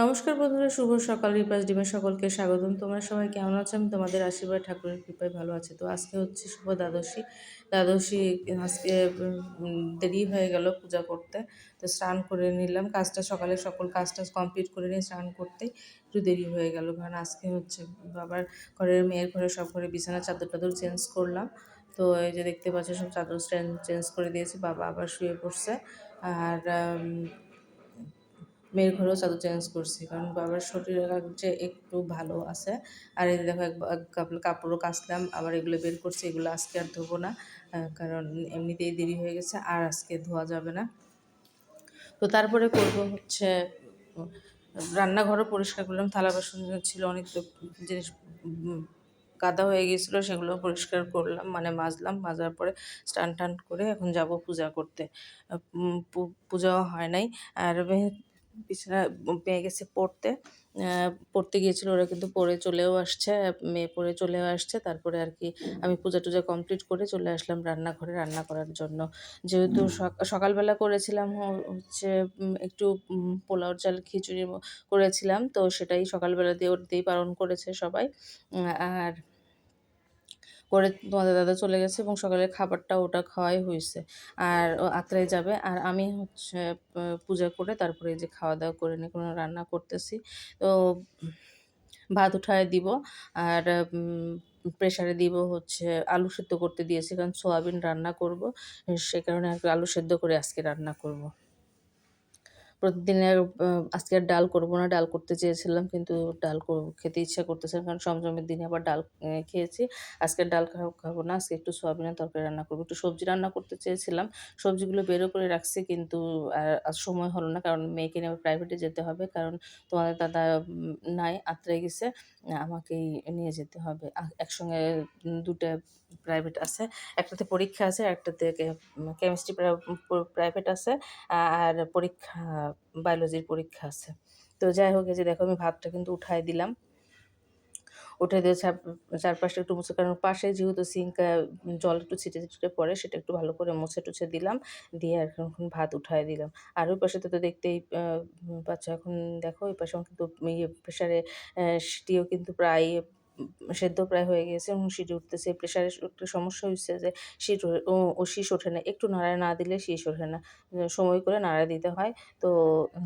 নমস্কার বন্ধুরা, শুভ সকাল রিপাস ডিমের সকলকে স্বাগতম। তোমরা সবাই কেমন আছো? আমি তোমাদের আশীর্বাদ, ঠাকুরের কৃপায় ভালো আছে। তো আজকে হচ্ছে শুভ দ্বাদশী। দ্বাদশী আজকে দেরি হয়ে গেল পূজা করতে, তো স্নান করে নিলাম। কাজটা সকালে সকল কাজটা কমপ্লিট করে নিয়ে স্নান করতে একটু দেরি হয়ে গেল। কারণ আজকে হচ্ছে বাবার ঘরের মেয়ের ঘরে সব ঘরে বিছানা চাদর টাদর চেঞ্জ করলাম। তো এই যে দেখতে পাচ্ছ, সব চাদর চেঞ্জ করে দিয়েছি। বাবা আবার শুয়ে পড়ছে। আর মেয়ের ঘরেও চাদর চেঞ্জ করছি, কারণ বাবার শরীর যে একটু ভালো আছে। আর এই দেখো কাপড়ও কাচলাম, আবার এগুলো বের করছি, এগুলো আজকে আর ধোবো না কারণ এমনিতেই দেরি হয়ে গেছে, আর আজকে ধোয়া যাবে না। তো তারপরে করব হচ্ছে, রান্নাঘরও পরিষ্কার করলাম, থালা বাসন ছিল, অনেক জিনিস কাদা হয়ে গিয়েছিল, সেগুলো পরিষ্কার করলাম মানে মাজলাম, মাজার পরে স্টান টান করে এখন যাব পূজা করতে। পূজাও হয় নাই, আর বিছানা পেয়ে গেছে পড়তে। পড়তে গিয়েছিল ওরা কিন্তু পড়ে চলেও আসছে মেয়ে পড়ে চলেও আসছে। তারপরে আর কি আমি পূজা টুজা কমপ্লিট করে চলে আসলাম রান্নাঘরে রান্না করার জন্য। যেহেতু সক- সকালবেলা করেছিলাম হচ্ছে একটু উম, পোলাওর চাল খিচুড়ি করেছিলাম। তো সেটাই সকালবেলা দিয়ে ওর দিয়েই পালন করেছে সবাই। আর করে তোমাদের দাদা চলে গেছে এবং সকালের খাবারটা ওটা খাওয়াই হয়েছে আর আত্রাই যাবে। আর আমি হচ্ছে পূজা করে তারপরে যে খাওয়া দাওয়া করে নিয়ে কোনো রান্না করতেছি। তো ভাত উঠায় দিব। আর প্রেসারে দিব হচ্ছে আলু সেদ্ধ করতে দিয়েছি। কারণ সোয়াবিন রান্না করব। সে কারণে আর আলু সেদ্ধ করে আজকে রান্না করব। প্রতিদিনের আজকে আর ডাল করব না। ডাল করতে চেয়েছিলাম কিন্তু ডাল খেতে ইচ্ছা করতেছে কারণ সমজমের দিনে আবার ডাল খেয়েছি। আজকে ডাল খাব না। আজকে একটু সোয়াবিনের তরকারি রান্না করব। একটু সবজি রান্না করতে চেয়েছিলাম। সবজিগুলো বেরো করে রাখছি কিন্তু আর সময় হলো না কারণ মেয়েকে নিয়ে প্রাইভেটে যেতে হবে কারণ তোমাদের দাদা নাই আত্রাই গেছে। আমাকেই নিয়ে যেতে হবে। একসঙ্গে দুটা প্রাইভেট আছে। একটাতে পরীক্ষা আছে, একটাতে কেমিস্ট্রি প্রাইভেট আছে। আর পরীক্ষা বায়োলজির পরীক্ষা আছে। তো যাই হোক যে দেখো আমি ভাতটা কিন্তু উঠাই দিলাম। উঠে দিয়ে চার, চারপাশটা একটু মুছে, কারণ পাশে যেহেতু সিঙ্ক জল একটু ছিটে ছিটে পড়ে, সেটা একটু ভালো করে মুছে টুছে দিলাম। দিয়ে আর এখন ভাত উঠাই দিলাম। আর ওই পাশে তো তো দেখতেই পাচ্ছ এখন দেখো, ওই পাশে কিন্তু ইয়ে প্রেশারে সিটিও কিন্তু প্রায় সেদ্ধ প্রায় হয়ে গেছে এবং সিটি উঠতেছে প্রেশারের একটু সমস্যা হচ্ছে যে শীত ও শীষ ওঠে না, একটু নাড়া না দিলে শীষ ওঠে না, সময় করে নাড়া দিতে হয়। তো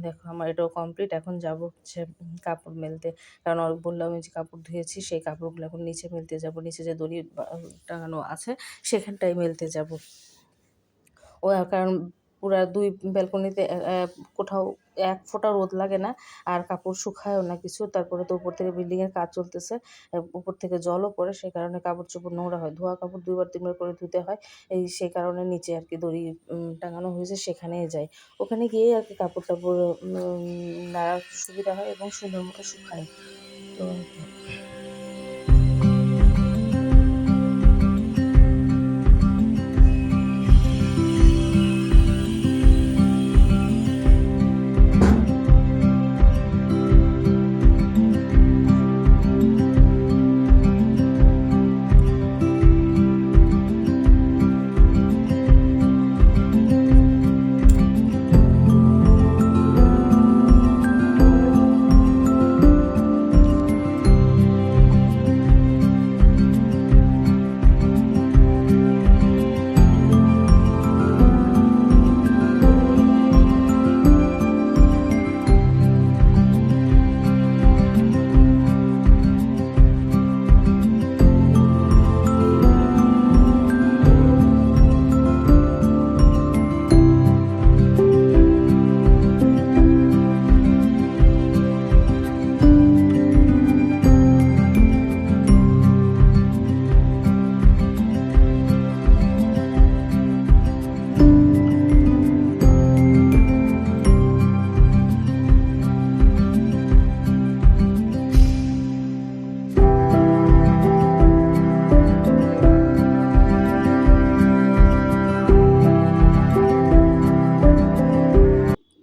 দেখো আমার এটাও কমপ্লিট এখন যাব হচ্ছে কাপড় মেলতে, কারণ ওর বললাম যে কাপড় ধুয়েছি, সেই কাপড়গুলো এখন নিচে মেলতে যাব, নিচে যে দড়ি টাঙানো আছে সেখানটায় মেলতে যাব। ও, কারণ পুরা দুই ব্যালকনিতে কোথাও এক ফোঁটা রোদ লাগে না, আর কাপড় শুকায়ও না কিছু। তারপরে তো উপর থেকে বিল্ডিংয়ের কাজ চলতেছে উপর থেকে জলও পড়ে সেই কারণে কাপড় চোপড় নোংরা হয়। ধোয়া কাপড় দুইবার তিনবার করে ধুতে হয়, এই সেই কারণে নিচে আর কি দড়ি টাঙানো হয়েছে, সেখানেই যায়। ওখানে গিয়ে আর কি কাপড় টাপড় নাড়ার সুবিধা হয় এবং সুন্দর মতো শুকায়। তো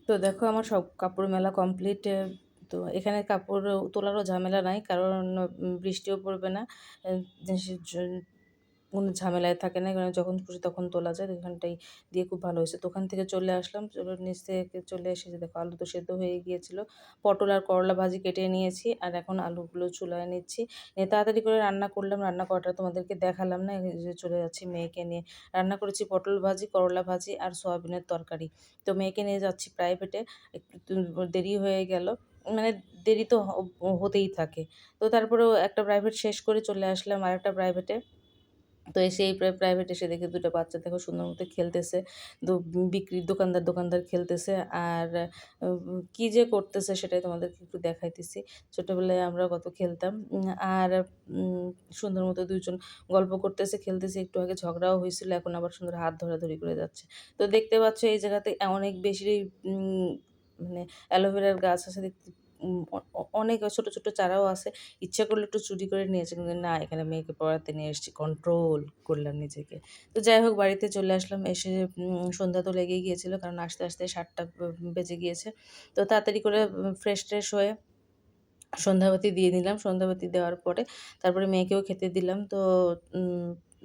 তো দেখো আমার সব কাপড় মেলা কমপ্লিট তো এখানে কাপড় তোলারও ঝামেলা নাই, কারণ বৃষ্টিও পড়বে না। কোনো ঝামেলায় থাকে না কারণ যখন খুশি তখন তোলা যায় তো এখানটাই দিয়ে খুব ভালো হয়েছে। তো ওখান থেকে চলে আসলাম নিচ থেকে চলে এসে দেখো আলু তো সেদ্ধ হয়ে গিয়েছিল, পটল আর করলা ভাজি কেটে নিয়েছি আর এখন আলুগুলো চুলায় নিচ্ছি। নিয়ে তাড়াতাড়ি করে রান্না করলাম, রান্না করাটা তোমাদেরকে দেখালাম না চলে যাচ্ছি মেয়েকে নিয়ে। রান্না করেছি পটল ভাজি, করলা ভাজি আর সয়াবিনের তরকারি। তো মেয়েকে নিয়ে যাচ্ছি প্রাইভেটে একটু দেরি হয়ে গেল মানে দেরি তো হতেই থাকে। তো তারপরেও একটা প্রাইভেট শেষ করে চলে আসলাম আর একটা প্রাইভেটে তো এসে এই প্রাইভেট এসে দেখে দুটো বাচ্চা দেখো সুন্দর মতো খেলতেছে। দো বিক্রির দোকানদার দোকানদার খেলতেছে। আর কি যে করতেছে সেটাই তোমাদেরকে একটু দেখাইতেছি। ছোটোবেলায় আমরা কত খেলতাম। আর সুন্দর মতো দুজন গল্প করতেছে, খেলতেছে। একটু আগে ঝগড়াও হয়েছিল, এখন আবার সুন্দর হাত ধরাধরি করে যাচ্ছে। তো দেখতে পাচ্ছ এই জায়গাতে অনেক বেশি মানে অ্যালোভেরার গাছ আছে। দেখতে অনেক ছোট ছোট চারাও আছে। ইচ্ছা করলে একটু চুরি করে নিয়েছে কিন্তু না, এখানে মেয়েকে পড়াতে নিয়ে এসেছি। কন্ট্রোল করলাম নিজেকে। তো যাই হোক, বাড়িতে চলে আসলাম। এসে সন্ধ্যা তো লেগেই গিয়েছিল। কারণ আস্তে আস্তে সাতটা বেজে গিয়েছে। তো তাড়াতাড়ি করে ফ্রেশ ট্রেশ হয়ে সন্ধ্যাবাতি দিয়ে দিলাম সন্ধ্যাবাতি দেওয়ার পরে তারপরে মেয়েকেও খেতে দিলাম। তো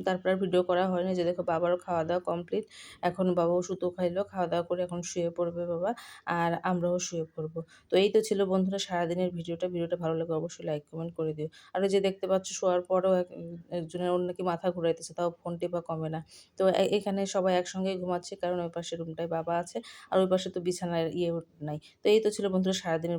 তারপর আর ভিডিও করা হয়নি যে দেখো বাবারও খাওয়া দাওয়া কমপ্লিট। এখন বাবাও সুতো খাইলো খাওয়া দাওয়া করে এখন শুয়ে পড়বে বাবা আর আমরাও শুয়ে পড়ব। তো এই তো ছিল বন্ধুরা সারাদিনের ভিডিওটা। ভিডিওটা ভালো লাগে অবশ্যই লাইক কমেন্ট করে দিও। আর যে দেখতে পাচ্ছ শোয়ার পরও এক- একজনের অন্য কি মাথা ঘুরাইতেছে, তাও ফোনটি বা কমে না। তো এখানে সবাই একসঙ্গে ঘুমাচ্ছে কারণ ওই পাশে রুমটায় বাবা আছে আর ওই পাশে তো বিছানার ইয়ে নাই। তো এই তো ছিল বন্ধুরা সারাদিনের